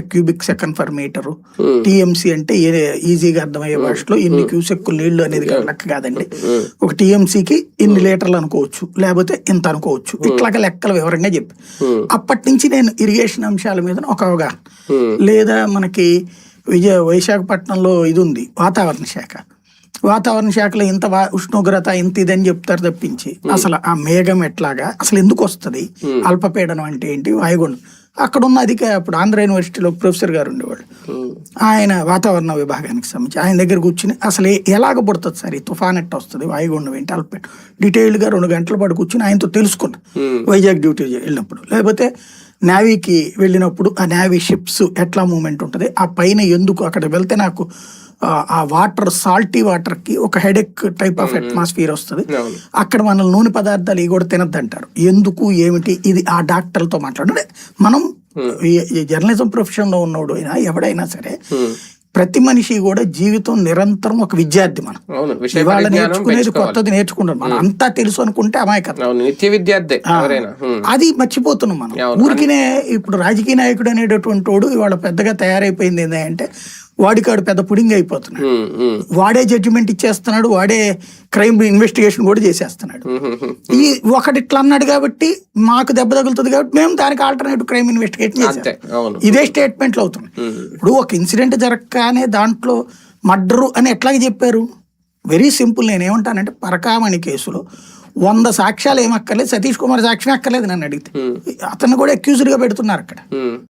Cubic second per meter TMC అంటే ఈజీగా అర్థమయ్యే భాషలో ఇన్ని క్యూసెక్ నీళ్ళు అనేది లెక్క కాదండి. ఒక టీఎంసీకి ఇన్ని లీటర్లు అనుకోవచ్చు లేకపోతే ఇంత అనుకోవచ్చు. ఇట్లాగా లెక్కలు వివరంగా చెప్పి. అప్పటి నుంచి నేను ఇరిగేషన్ అంశాల మీద ఒక అవగాహన. లేదా మనకి విజయ విశాఖపట్నంలో ఇది ఉంది వాతావరణ శాఖ. వాతావరణ శాఖలో ఇంత ఉష్ణోగ్రత ఇంత ఇదని చెప్తారు తప్పించి అసలు ఆ మేఘం ఎట్లాగా అసలు ఎందుకు వస్తుంది? అల్పపీడనం అంటే ఏంటి? వాయుగుండం అక్కడ ఉన్న అధిక ఇప్పుడు ఆంధ్ర యూనివర్సిటీలో ప్రొఫెసర్ గారు ఉండేవాళ్ళు. ఆయన వాతావరణ విభాగానికి సంబంధించి ఆయన దగ్గర కూర్చుని అసలు ఏ- ఎలాగ పుడుతుంది సార్? ఈ తుఫాన్ ఎట్ట వస్తుంది? వాయుగుండం ఏంటి? అల్పపీడనం డీటెయిల్డ్గా రెండు గంటల పాటు కూర్చుని ఆయనతో తెలుసుకున్నా. వైజాగ్ డ్యూటీ వెళ్ళినప్పుడు. లేకపోతే నేవీకి వెళ్ళినప్పుడు ఆ నేవీ షిప్స్ ఎట్లా మూమెంట్ ఉంటుంది? ఆ పైన ఎందుకు అక్కడ వెళ్తే నాకు ఆ, వాటర్ సాల్టీ వాటర్కి ఒక హెడెక్ టైప్ ఆఫ్ అట్మాస్ఫియర్ వస్తుంది. అక్కడ మన నూనె పదార్థాలు ఇవి కూడా తినద్దు అంటారు ఎందుకు ఏమిటి? ఇది ఆ డాక్టర్లతో మాట్లాడు. మనం జర్నలిజం ప్రొఫెషన్లో ఉన్నోడు అయినా ఎవడైనా సరే ప్రతి మనిషి కూడా జీవితం నిరంతరం ఒక విద్యార్థి మనం. ఇవాళ నేర్చుకునేది కొత్తది నేర్చుకుంటాం మనం అంతా తెలుసు అనుకుంటే అమాయకత్వం. నిత్య విద్యార్థి. అది మర్చిపోతున్నాం మనం. ఊరికినే ఇప్పుడు రాజకీయ నాయకుడు అనేటటువంటి వాడు ఇవాళ పెద్దగా తయారైపోయింది ఏంటంటే వాడికాడు పెద్ద పుడింగ్ అయిపోతున్నాడు. వాడే జడ్జిమెంట్ ఇచ్చేస్తున్నాడు వాడే క్రైమ్ ఇన్వెస్టిగేషన్ కూడా చేసేస్తున్నాడు. ఈ ఒకటి ఇట్లా అన్నాడు కాబట్టి మాకు దెబ్బ తగులుతుంది కాబట్టి మేము దానికి ఆల్టర్నేటివ్ క్రైమ్ ఇన్వెస్టిగేషన్ ఇదే స్టేట్మెంట్లు అవుతుంది. ఇప్పుడు ఒక ఇన్సిడెంట్ జరగగానే దాంట్లో మర్డరు అని ఎట్లాగే చెప్పారు? వెరీ సింపుల్ నేను ఏమంటానంటే పరకామణి కేసులో వంద సాక్ష్యాలు ఏమక్కర్లేదు సతీష్ కుమార్ సాక్ష్యం అక్కర్లేదు నన్ను అడిగితే. అతను కూడా accused గా పెడుతున్నారు అక్కడ.